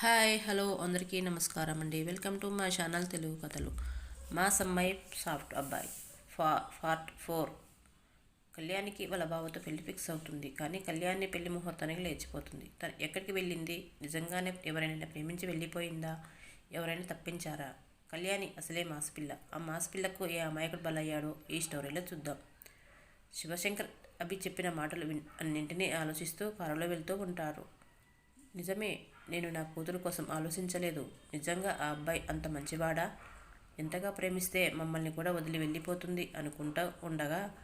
Hi hello అందరికీ నమస్కారం అండి. వెల్కమ్ టు మా ఛానల్ తెలుగు కథలు. మా సమ్మాయి సాఫ్ట్ అబ్బాయి ఫా పార్ట్ ఫోర్. కళ్యాణికి వాళ్ళ బావతో పెళ్ళి ఫిక్స్ అవుతుంది. కానీ కళ్యాణి పెళ్ళి ముహూర్తానికి లేచిపోతుంది. తను ఎక్కడికి వెళ్ళింది? నిజంగానే ఎవరైనా ప్రేమించి వెళ్ళిపోయిందా? ఎవరైనా తప్పించారా? కళ్యాణి అసలే మాసపిల్ల. ఆ మాసపిల్లకు ఏ అమాయకుడు బలయ్యాడో ఈ స్టోరీలో చూద్దాం. శివశంకర్ అభి చెప్పిన మాటలు అన్నింటినీ ఆలోచిస్తూ కారులో వెళ్తూ ఉంటారు. నిజమే నేను నా కూతురు కోసం ఆలోచించలేదు. నిజంగా ఆ అబ్బాయి అంత మంచివాడా? ఎంతగా ప్రేమిస్తే మమ్మల్ని కూడా వదిలి వెళ్ళిపోతుంది అనుకుంటూ ఉండగా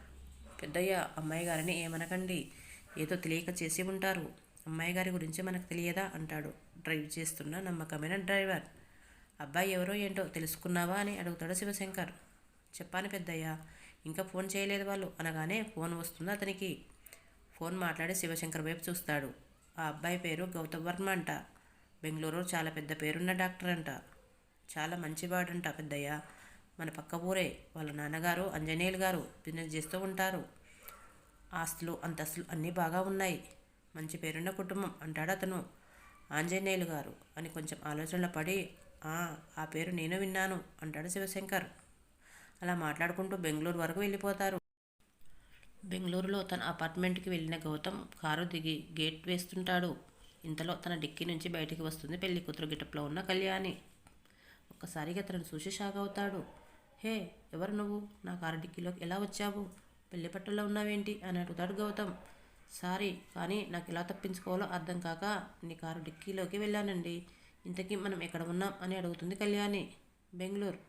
పెద్దయ్య అమ్మాయి గారిని ఏమనకండి? ఏదో తెలియక చేసి ఉంటారు. అమ్మాయి గారి గురించి మనకు తెలియదా? అంటాడు. డ్రైవ్ చేస్తున్న నమ్మకమైన డ్రైవర్. అబ్బాయి ఎవరో ఏంటో తెలుసుకున్నావా అని అడుగుతాడు శివశంకర్. చెప్పాను పెద్దయ్య. ఇంకా ఫోన్ చేయలేదు వాళ్ళు. అనగానే ఫోన్ వస్తుంది అతనికి. ఫోన్ మాట్లాడి శివశంకర్ వైపు చూస్తాడు. ఆ అబ్బాయి పేరు గౌతమ్ వర్మ అంట. బెంగళూరు చాలా పెద్ద పేరున్న డాక్టర్ అంట. చాలా మంచివాడంట పెద్దయ్య. మన పక్క ఊరే వాళ్ళ నాన్నగారు అంజనేయులు గారు బిజినెస్ చేస్తూ ఉంటారు. ఆస్తులు అంతస్తులు అన్నీ బాగా ఉన్నాయి. మంచి పేరున్న కుటుంబం అంటాడు అతను. ఆంజనేయులు గారు అని కొంచెం ఆలోచనలో పడి "ఆ, పేరు నేను విన్నాను అంటాడు శివశంకర్. అలా మాట్లాడుకుంటూ బెంగళూరు వరకు వెళ్ళిపోతారు. బెంగళూరులో తన అపార్ట్మెంట్కి వెళ్ళిన గౌతమ్ కారు దిగి గేట్ వేస్తుంటాడు. ఇంతలో తన డిక్కీ నుంచి బయటికి వస్తుంది పెళ్ళి కూతురు గిటప్లో ఉన్న కళ్యాణి. ఒక్కసారిగా తనను చూసి షాక్ అవుతాడు. హే ఎవరు నువ్వు? నా కారు డిక్కీలోకి ఎలా వచ్చావు? పెళ్ళి పట్టులో ఉన్నావేంటి? అని అడుగుతాడు గౌతమ్. సారీ కానీ నాకు ఎలా తప్పించుకోవాలో అర్థం కాక నీ కారు డిక్కీలోకి వెళ్ళానండి. ఇంతకీ మనం ఎక్కడ ఉన్నాం? అని అడుగుతుంది కళ్యాణి. బెంగళూరు.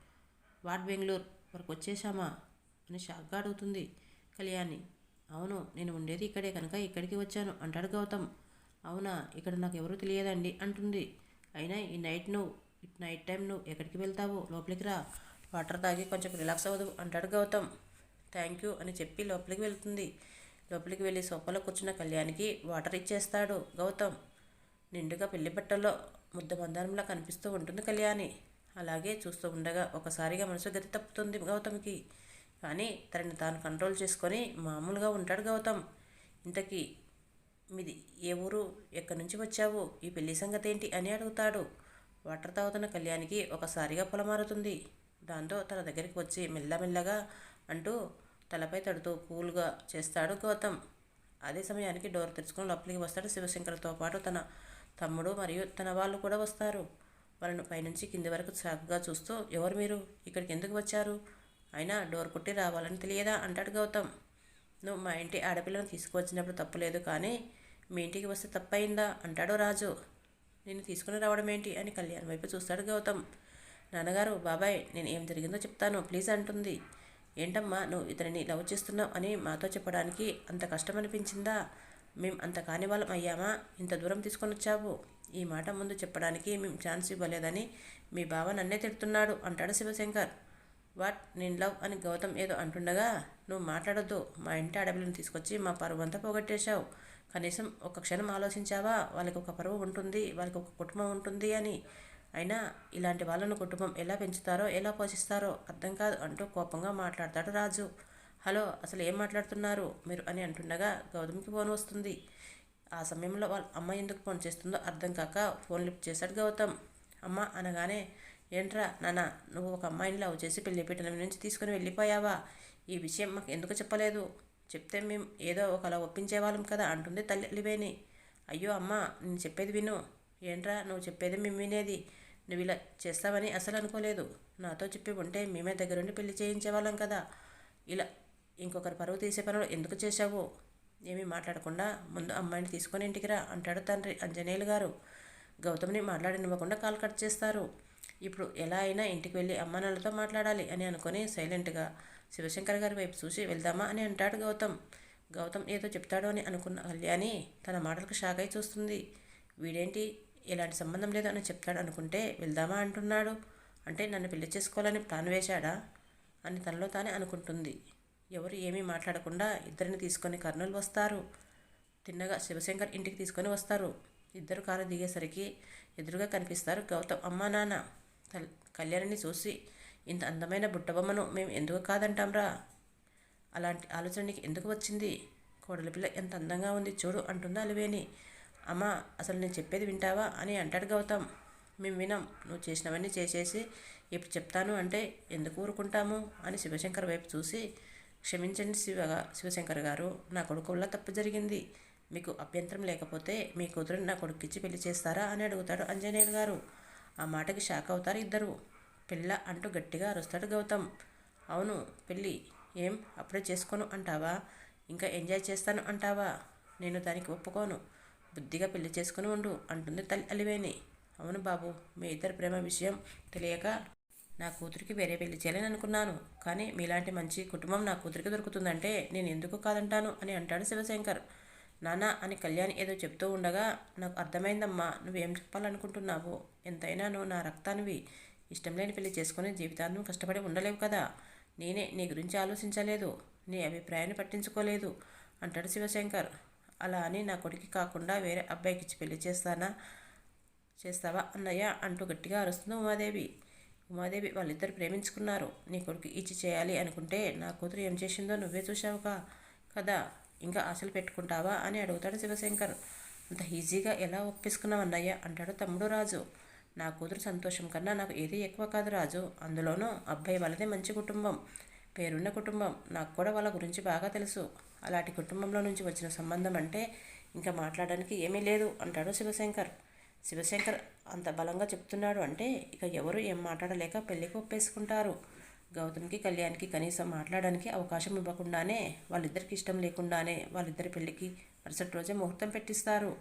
వాట్ బెంగళూరు? వరకు వచ్చేసామా అని షాక్గా అడుగుతుంది కళ్యాణి. అవును నేను ఉండేది ఇక్కడే కనుక ఇక్కడికి వచ్చాను అంటాడు గౌతమ్. అవునా? ఇక్కడ నాకు ఎవరూ తెలియదండి అంటుంది. అయినా ఈ నైట్ నువ్వు ఇట్ నైట్ టైం నువ్వు ఎక్కడికి వెళ్తావు? లోపలికి రా. వాటర్ తాగి కొంచెం రిలాక్స్ అవ్వదు అంటాడు గౌతమ్. థ్యాంక్ యూ అని చెప్పి లోపలికి వెళ్తుంది. లోపలికి వెళ్ళి సోఫాలో కూర్చున్న కళ్యాణికి వాటర్ ఇచ్చేస్తాడు గౌతమ్. నిండుగా పెళ్ళి బట్టల్లో ముద్ద మందారంలా కనిపిస్తూ ఉంటుంది కళ్యాణి. అలాగే చూస్తూ ఉండగా ఒకసారిగా మనసు గతి తప్పుతుంది గౌతమ్కి. కానీ తనని తాను కంట్రోల్ చేసుకొని మామూలుగా ఉంటాడు గౌతమ్. ఇంతకీ మీది ఏ ఊరు? ఎక్కడి నుంచి వచ్చావు? ఈ పెళ్ళి సంగతి ఏంటి అని అడుగుతాడు. వాటర్ తాగుతున్న కళ్యాణికి ఒకసారిగా పొలమారుతుంది. దాంతో తన దగ్గరికి వచ్చి మెల్లమెల్లగా అంటూ తలపై తడుతూ కూల్గా చేస్తాడు గౌతమ్. అదే సమయానికి డోర్ తెరుచుకుని లోపలికి వస్తాడు శివశంకర్తో పాటు తన తమ్ముడు మరియు తన వాళ్ళు కూడా వస్తారు. వాళ్ళను పైనుంచి కింది వరకు సాగుగా చూస్తూ ఎవరు మీరు? ఇక్కడికి ఎందుకు వచ్చారు? అయినా డోర్ కొట్టి రావాలని తెలియదా? అంటాడు గౌతమ్. నువ్వు మా ఇంటి ఆడపిల్లను తీసుకువచ్చినప్పుడు తప్పులేదు కానీ మీ ఇంటికి వస్తే తప్పయిందా అంటాడు రాజు. నిన్ను తీసుకుని రావడం ఏంటి అని కళ్యాణ్ వైపు చూస్తాడు గౌతమ్. నాన్నగారు బాబాయ్ నేను ఏం జరిగిందో చెప్తాను ప్లీజ్ అంటుంది. ఏంటమ్మా నువ్వు ఇతనిని లవ్ చేస్తున్నావు అని మాతో చెప్పడానికి అంత కష్టం అనిపించిందా మేము అంత కాని వాళ్ళం అయ్యామా? ఇంత దూరం తీసుకొని వచ్చావు? ఈ మాట ముందు చెప్పడానికి మేము ఛాన్స్ ఇవ్వలేదని మీ బావ నన్నే తిడుతున్నాడు అంటాడు శివశంకర్. వాట్ నేను లవ్ అని గౌతమ్ ఏదో అంటుండగా నువ్వు మాట్లాడొద్దు. మా ఇంటి అడవిలను తీసుకొచ్చి మా పరువు అంతా పోగొట్టేశావు. కనీసం ఒక క్షణం ఆలోచించావా? వాళ్ళకి ఒక పరువు ఉంటుంది వాళ్ళకి ఒక కుటుంబం ఉంటుంది అని. అయినా ఇలాంటి వాళ్ళను కుటుంబం ఎలా పెంచుతారో ఎలా పోషిస్తారో అర్థం కాదు అంటూ కోపంగా మాట్లాడతాడు రాజు. హలో అసలు ఏం మాట్లాడుతున్నారు మీరు అని అంటుండగా గౌతమ్కి ఫోన్ వస్తుంది. ఆ సమయంలో వాళ్ళ అమ్మ ఎందుకు ఫోన్ చేస్తుందో అర్థం కాక ఫోన్ లిఫ్ట్ చేశాడు గౌతమ్. అమ్మ అనగానే ఏంట్రా నాన్న నువ్వు ఒక అమ్మాయిని లవ్ చేసి పెళ్ళి పెట్టిన నుంచి తీసుకుని వెళ్ళిపోయావా? ఈ విషయం మాకు ఎందుకు చెప్పలేదు? చెప్తే మేము ఏదో ఒకలా ఒప్పించేవాళ్ళం కదా అంటుంది తల్లివేని అయ్యో అమ్మ నేను చెప్పేది విను. ఏంట్రా నువ్వు చెప్పేది మేము వినేది? నువ్వు ఇలా చేస్తావని అసలు అనుకోలేదు. నాతో చెప్పి ఉంటే మేమే దగ్గరుండి పెళ్ళి చేయించేవాళ్ళం కదా. ఇలా ఇంకొకరి పరువు తీసే పనులు ఎందుకు చేశావు? ఏమీ మాట్లాడకుండా ముందు అమ్మాయిని తీసుకొని ఇంటికి రా అంటాడు తండ్రి అంజనేయులు గారు. గౌతమ్ని మాట్లాడనివ్వకుండా కాల్ కట్ చేస్తారు. ఇప్పుడు ఎలా అయినా ఇంటికి వెళ్ళి అమ్మానాన్నలతో మాట్లాడాలి అని అనుకొని సైలెంట్గా శివశంకర్ గారి వైపు చూసి వెళ్దామా అని అంటాడు గౌతమ్. గౌతమ్ ఏదో చెప్తాడో అని అనుకున్న కళ్యాణి తన మాటలకు షాక్ అయి చూస్తుంది. వీడేంటి? ఎలాంటి సంబంధం లేదు అని చెప్తాడు అనుకుంటే వెళ్దామా అంటున్నాడు. అంటే నన్ను పెళ్ళి చేసుకోవాలని ప్లాన్ వేశాడా? అని తనలో తానే అనుకుంటుంది. ఎవరు ఏమీ మాట్లాడకుండా ఇద్దరిని తీసుకొని కర్నూలు వస్తారు. తిన్నగా శివశంకర్ ఇంటికి తీసుకొని వస్తారు. ఇద్దరు కారు దిగేసరికి ఎదురుగా కనిపిస్తారు గౌతమ్ అమ్మా నాన్న. కల్- కళ్యాణిని చూసి ఇంత అందమైన బుట్టబొమ్మను మేము ఎందుకు కాదంటాంరా? అలాంటి ఆలోచన నీకు ఎందుకు వచ్చింది? కోడలి పిల్ల ఎంత అందంగా ఉంది చూడు అంటుందా అలివేని అమ్మా అసలు నేను చెప్పేది వింటావా అని అంటాడు గౌతమ్. మేము వినం నువ్వు చేసినవన్నీ చేసేసి ఇప్పుడు చెప్తాను అంటే ఎందుకు ఊరుకుంటాము అని శివశంకర్ వైపు చూసి క్షమించండి శివ శివశంకర్ గారు నా కొడుకు వల్ల తప్పు జరిగింది. మీకు అభ్యంతరం లేకపోతే మీ కూతురిని నా కొడుకిచ్చి పెళ్ళి చేస్తారా అని అడుగుతాడు అంజనేయులు గారు. ఆ మాటకి షాక్ అవుతారు ఇద్దరు. పిల్ల అంటూ గట్టిగా అరుస్తాడు గౌతమ్. అవును పెళ్ళి ఏం అప్పుడే చేసుకోను అంటావా? ఇంకా ఎంజాయ్ చేస్తాను అంటావా? నేను దానికి ఒప్పుకోను. బుద్ధిగా పెళ్ళి చేసుకుని ఉండు అంటుంది తల్లి అలివేని. అవును బాబు మీ ఇద్దరి ప్రేమ విషయం తెలియక నా కూతురికి వేరే పెళ్ళి చేయాలని అనుకున్నాను. కానీ మీలాంటి మంచి కుటుంబం నా కూతురికి దొరుకుతుందంటే నేను ఎందుకు కాదంటాను అని అంటాడు శివశంకర్. నానా అని కళ్యాణ్ ఏదో చెప్తూ ఉండగా నాకు అర్థమైందమ్మా నువ్వేం చెప్పాలనుకుంటున్నావు? ఎంతైనా నువ్వు నా రక్తానివి. ఇష్టం లేని పెళ్ళి చేసుకుని జీవితాన్ని కష్టపడి ఉండలేవు కదా. నేనే నీ గురించి ఆలోచించలేదు. నీ అభిప్రాయాన్ని పట్టించుకోలేదు. అంటాడు శివశంకర్. అలా అని నా కొడుకు కాకుండా వేరే అబ్బాయికి ఇచ్చి పెళ్ళి చేస్తానా? చేస్తావా అన్నయ్య అంటూ గట్టిగా అరుస్తుంది ఉమాదేవి. ఉమాదేవి వాళ్ళిద్దరు ప్రేమించుకున్నారు. నీ కొడుకు ఇచ్చి చేయాలి అనుకుంటే నా కూతురు ఏం చేసిందో నువ్వే చూసావుగా కదా. ఇంకా ఆశలు పెట్టుకుంటావా అని అడుగుతాడు శివశంకర్. అంత ఈజీగా ఎలా ఒప్పించుకున్నావు అన్నయ్య? అంటాడు తమ్ముడు రాజు. నా కూతురు సంతోషం కన్నా నాకు ఏది ఎక్కువ కాదు రాజు. అందులోనూ అబ్బాయి వాళ్ళదే మంచి కుటుంబం. పేరున్న కుటుంబం. నాకు కూడా వాళ్ళ గురించి బాగా తెలుసు. అలాంటి కుటుంబంలో నుంచి వచ్చిన సంబంధం అంటే ఇంకా మాట్లాడడానికి ఏమీ లేదు అంటాడు శివశంకర్. శివశంకర్ అంత బలంగా చెప్తున్నాడు అంటే ఇక ఎవరు ఏం మాట్లాడలేక పెళ్ళికి ఒప్పేసుకుంటారు. గౌతమ్కి కళ్యాణ్కి కనీసం మాట్లాడడానికి అవకాశం ఇవ్వకుండానే వాళ్ళిద్దరికి ఇష్టం లేకుండానే వాళ్ళిద్దరి పెళ్ళికి మరుసటి రోజే ముహూర్తం పెట్టిస్తారు.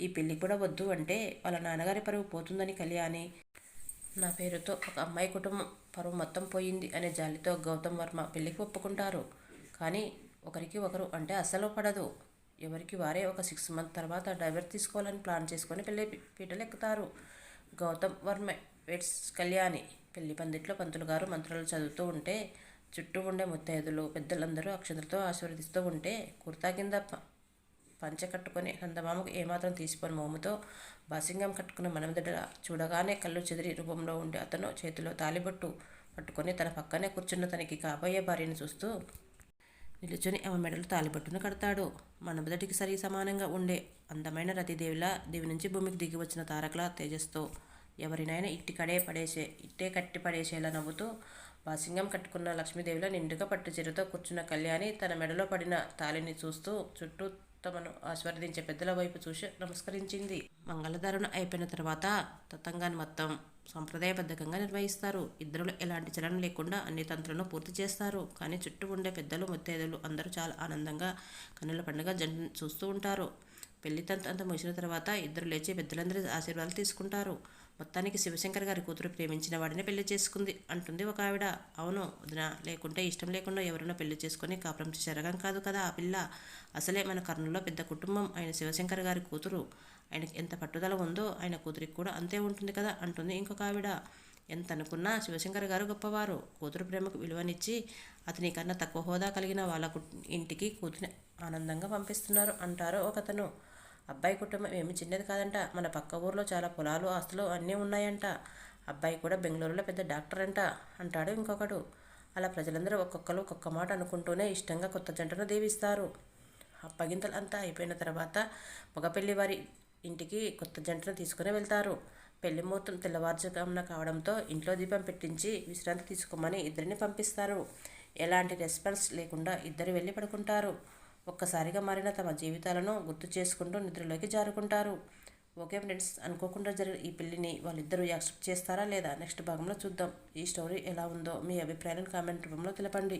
ఈ పెళ్ళి కూడా వద్దు అంటే వాళ్ళ నాన్నగారి పరువు పోతుందని కళ్యాణి. నా పేరుతో ఒక అమ్మాయి కుటుంబం పరువు మొత్తం పోయింది అనే జాలితో గౌతమ్ వర్మ పెళ్ళికి ఒప్పుకుంటారు. కానీ ఒకరికి ఒకరు అంటే అస్సలు పడదు. ఎవరికి వారే ఒక సిక్స్ మంత్ తర్వాత డైవర్ తీసుకోవాలని ప్లాన్ చేసుకొని పెళ్ళి పీటలు ఎక్కుతారు గౌతమ్ వర్మ వెట్స్ కళ్యాణి. పెళ్ళి పందిట్లో పంతులు గారు మంత్రాలు చదువుతూ ఉంటే చుట్టూ ఉండే ముత్తైదులు పెద్దలందరూ అక్షంతలతో ఆశీర్వదిస్తూ ఉంటే కుర్తా కింద పంచ కట్టుకొని నందమామకు ఏమాత్రం తీసిపోని మోముతో బాసింగం కట్టుకున్న మనమిదట చూడగానే కళ్ళు చెదిరి రూపంలో ఉండే అతను చేతిలో తాలిబొట్టు పట్టుకొని తన పక్కనే కూర్చున్న తనకి కాబోయే భార్యను చూస్తూ నిలుచుని ఆమె మెడలు తాలిబట్టును కడతాడు. మనబదటికి సరి సమానంగా ఉండే అందమైన రతిదేవిలా దివి నుంచి భూమికి దిగి వచ్చిన తారకల తేజస్తో ఎవరినైనా ఇట్టికడే పడేసే ఇట్టే కట్టి పడేసేలా నవ్వుతూ బాసింగం కట్టుకున్న లక్ష్మీదేవిలో నిండుగా పట్టు చెరుతో కూర్చున్న కళ్యాణి తన మెడలో పడిన తాలిని చూస్తూ చుట్టూ తమను ఆస్వాదించే పెద్దల వైపు చూసి నమస్కరించింది. మంగళధారణ అయిపోయిన తర్వాత తతంగాన్ని మొత్తం సంప్రదాయబద్ధకంగా నిర్వహిస్తారు. ఇద్దరులో ఎలాంటి చలనం లేకుండా అన్ని తంత్రులను పూర్తి చేస్తారు. కానీ చుట్టూ ఉండే పెద్దలు ముత్తైదులు అందరూ చాలా ఆనందంగా కన్నుల పండుగ జంట చూస్తూ ఉంటారు. పెళ్ళి తంత అంతా ముగిసిన తర్వాత ఇద్దరు లేచి పెద్దలందరి ఆశీర్వాదాలు తీసుకుంటారు. మొత్తానికి శివశంకర్ గారి కూతురు ప్రేమించిన వాడిని పెళ్ళి చేసుకుంది అంటుంది ఒక ఆవిడ. అవును వదిన లేకుంటే ఇష్టం లేకుండా ఎవరైనా పెళ్ళి చేసుకుని కాపురం జరగం కాదు కదా ఆ పిల్ల. అసలే మన కర్ణంలో పెద్ద కుటుంబం. ఆయన శివశంకర్ గారి కూతురు. ఆయనకి ఎంత పట్టుదల ఉందో ఆయన కూతురికి కూడా అంతే ఉంటుంది కదా అంటుంది ఇంకొక ఆవిడ. ఎంత అనుకున్నా శివశంకర్ గారు గొప్పవారు. కూతురు ప్రేమకు విలువనిచ్చి అతని కన్నా తక్కువ హోదా కలిగిన వాళ్ళ ఇంటికి కూతురిని ఆనందంగా పంపిస్తున్నారు అంటారు ఒకతను. అబ్బాయి కుటుంబం ఏమి చిన్నది కాదంట. మన పక్క ఊర్లో చాలా పొలాలు ఆస్తులు అన్నీ ఉన్నాయంట. అబ్బాయి కూడా బెంగళూరులో పెద్ద డాక్టర్ అంట. అంటాడు ఇంకొకడు. అలా ప్రజలందరూ ఒక్కొక్కరు ఒక్కొక్క మాట అనుకుంటూనే ఇష్టంగా కొత్త జంటను దీవిస్తారు. అప్పగింతలు అంతా అయిపోయిన తర్వాత మగపెళ్ళి వారి ఇంటికి కొత్త జంటను తీసుకుని వెళ్తారు. పెళ్ళి ముహూర్తం తెల్లవారుజామున కావడంతో ఇంట్లో దీపం పెట్టించి విశ్రాంతి తీసుకోమని ఇద్దరిని పంపిస్తారు. ఎలాంటి రెస్పాన్స్ లేకుండా ఇద్దరు వెళ్ళి పడుకుంటారు. ఒక్కసారిగా మారిన తమ జీవితాలను గుర్తు చేసుకుంటూ నిద్రలోకి జారుకుంటారు. ఓకే ఫ్రెండ్స్ అనుకోకుండా జరిగిన ఈ పెళ్ళిని వాళ్ళిద్దరూ యాక్సెప్ట్ చేస్తారా లేదా? నెక్స్ట్ భాగంలో చూద్దాం. ఈ స్టోరీ ఎలా ఉందో మీ అభిప్రాయాలను కామెంట్ రూపంలో తెలపండి.